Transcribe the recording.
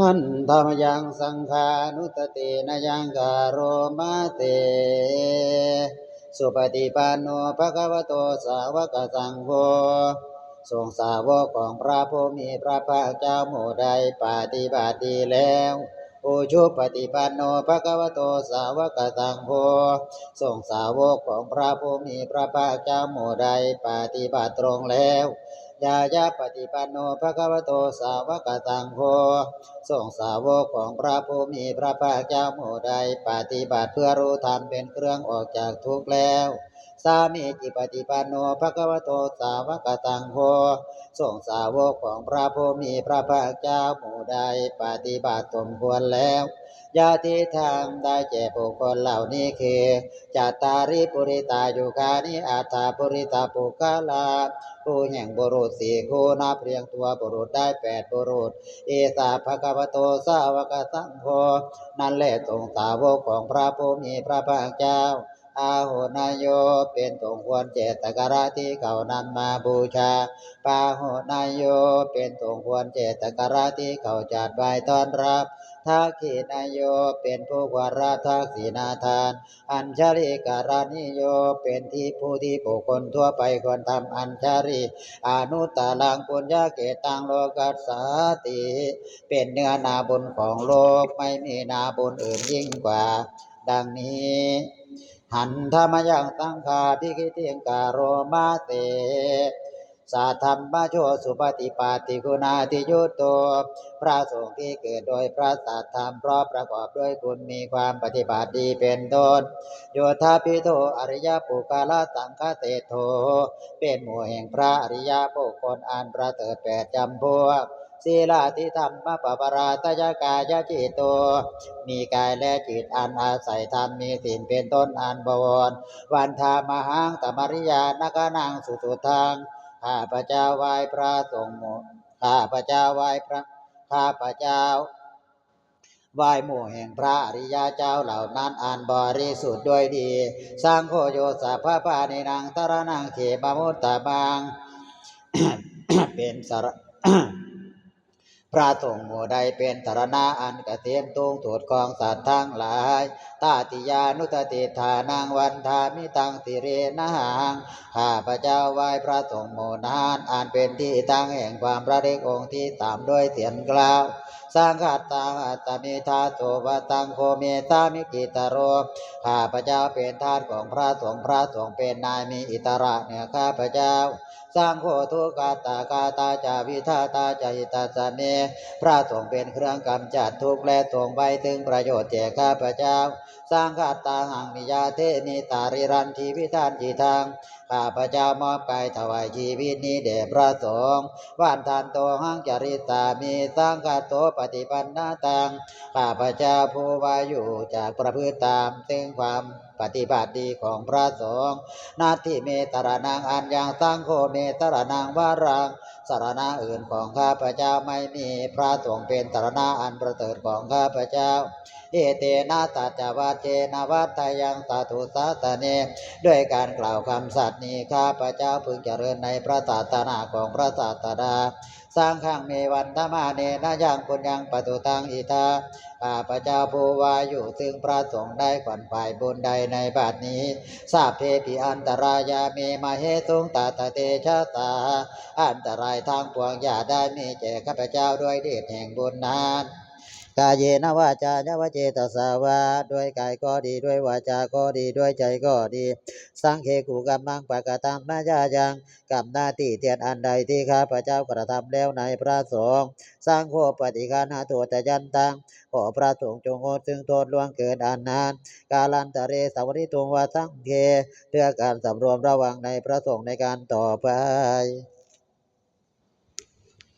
หันธรรมยังสังขานุตตินายังการโรมาเต สุปฏิปันโนภะคะวะโตสาวกสังโฆทรงสาวกของพระผู้มีพระภาคเจ้าหมู่ใดปฏิบัติดีแล้วอุชุปฏิปันโนภะคะวะโตสาวกสังโฆทรงสาวกของพระผู้มีพระภาคเจ้าหมู่ใดปฏิบัติตรงแล้ว ยายาปฏิปันโนภะคะวะโตสาวกตังโฆทรงสาวกของพระภูมิพระภาคเจ้าหมู่ใด ปฏิบัติเพื่อรู้ธรรมเป็นเครื่องออกจากทุกข์แล้วสามีจิปฏิปันโนภะคะวะโตสาวกสังโฆทรงสาวกของพระผู้มีพระภาคเจ้าหมู่ใดปฏิบัติสมควรแล้วยาติธรรมได้แก่บุคคลเหล่านี้คือจัตตาริปุริตาอยู่กานิอัตตาปุริตาปุกาลาผู้แห่งบุรุษสี่คู่นับเรียงตัวบุรุษได้แปดบุรุษ เอสาภะควโตสาวกสังโฆนั่นแหละทรงสาวกของพระผู้มีพระภาคเจ้า อาหุนายโยเป็นสงควรเจตกระที่เขานำมาบูชาปาหุนายโยเป็นสงควรเจตกระที่เขาจัดไว้ต้อนรับทักขินายโยเป็นผู้วาระทักษินาทาน อัญชริการานิโยเป็นที่ผู้ที่บุคคลทั่วไปควรทำอัญชริอนุตตลังปุญญาเกตังโลกัสสาติ เป็นเนื้อนาบุญของโลกไม่มีนาบุญอื่นยิ่งกว่า ดังนี้ หันธรรมยังสังฆาพิกิติงการโรมาเตสาธรรมโชสุปฏิปาติคุณาติยุตโต พระสงฆ์ที่เกิดโดยพระสัทธรรมเพราะประกอบด้วยคุณมีความปฏิบัติดีเป็นต้นโยธาปิโตอริยปุกาลสังฆเตโท เป็นหมู่แห่งพระอริยบุคคลอันประเสริฐแปดจำพวก ศีลาธิธรรมปปราตยกายจิตโต มีกายและจิตอันอาศัยธรรมมีสิ่งเป็นต้นอันบวร วันธามหังตมริยานกนังสุสุทังข้าพระเจ้าไหว้พระสงฆ์หมู่ข้าพระเจ้าไหว้พระข้าพระเจ้าไหว้หมู่แห่งพระอริยเจ้าเหล่านั้นอันบริสุทธิ์ด้วยดี สร้างโคโยสัพพะปานินางตระนังเขมมุตตะบังเป็นสาร พระสงฆ์หมู่ใดเป็นสารณะอันกเกษมตรงถูดกองสัตว์ทั้งหลายตาติยานุตติฐานังวันทามิตังติเรนะหังข้าพระเจ้าไหว้พระสงฆ์หมู่นั้นอันเป็นที่ตั้งแห่งความพระเดชองค์ที่ตามด้วยเสียงกล่าว สร้างขัตตาอัตตมิทาโตวตังโคเมตามิกิตโรข้าพเจ้าเป็นทาสของพระสงฆ์พระสงฆ์เป็นนายมีอิตระเหนือข้าพเจ้าสร้างโคทุกาตากาตาจาวิทาตาจาหิตาสเม พระสงฆ์เป็นเครื่องกำจัดทุกข์และทรงไปถึงประโยชน์แก่ข้าพเจ้า สร้างคาตาหังมิยาเทมิตาริรันทีวิธานจีทางข้าพระเจ้ามอบกายถวายชีวิตนี้แด่พระสงฆ์วันทานโตหังจริตามีสร้างกาโตปฏิปันนาตังข้าพระเจ้าผู้ว่าอยู่จากประพฤติตามถึงความ ปฏิบัติดีของพระสงฆ์นาทิเมตรนังอันยังสร้งโคเมตรนังวารังสารณะอื่นของข้าพเจ้าไม่มีพระสงฆ์เป็นสารณะอันประเสริฐของข้าพเจ้า เอเตนะตัจวัจเจนวัตยังสาธุสาสเนด้วยการกล่าวคำสัตย์นี้ข้าพเจ้าพึงเจริญในพระศาสนาของพระศาสดา สร้างข้างเมวันธมาเนนะยังปุญญังปตุตังอิทาข้าพระเจ้าผู้วาอยู่ซึ่งพระสงฆ์ได้ขวัญฝ่ายบุญใดในบัดนี้ทราบเพปิอันตรายาเมมาเหตุงตาตเตชะตา อันตรายทางปวงอย่าได้มีแก่ข้าพเจ้าด้วยเดชแห่งบุญนั้น กายเยนวาจายวเจตสาวาด้วยกายก็ดีด้วยวาจาก็ดีด้วยใจก็ดีสังเคกุกัมมังปะกะตัมนาญายังกับหน้าที่เตียนอันใดที่ข้าพระเจ้ากระทำแล้วในพระสงฆ์สร้างโคปฏิคานาตัวตยันตังขอพระสงฆ์จงงดซึ่งโทษล่วงเกินอันนานกาลันตะเรสาวริตุงวาสังเคเพื่อการสำรวมระวังในพระสงฆ์ในการต่อไป